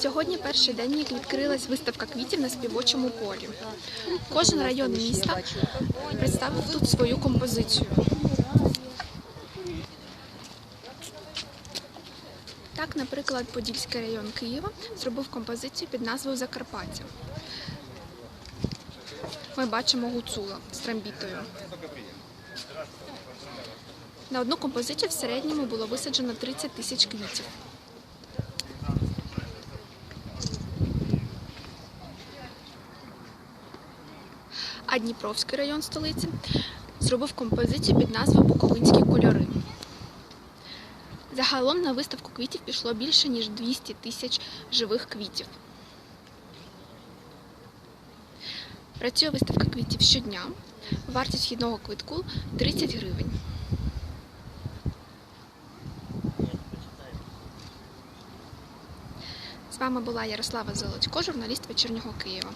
Сьогодні перший день, як відкрилась виставка квітів на співочому полі. Кожен район міста представив тут свою композицію. Так, наприклад, Подільський район Києва зробив композицію під назвою Закарпаття. Ми бачимо гуцула з трамбітою. На одну композицію в середньому було висаджено 30 тисяч квітів. А Дніпровський район столиці зробив композицію під назвою Буковинські кольори. Загалом на виставку квітів пішло більше ніж 200 тисяч живих квітів. Працює виставка квітів щодня. Вартість вхідного квитку 30 гривень. З вами була Ярослава Золотько, журналіст вечірнього Києва.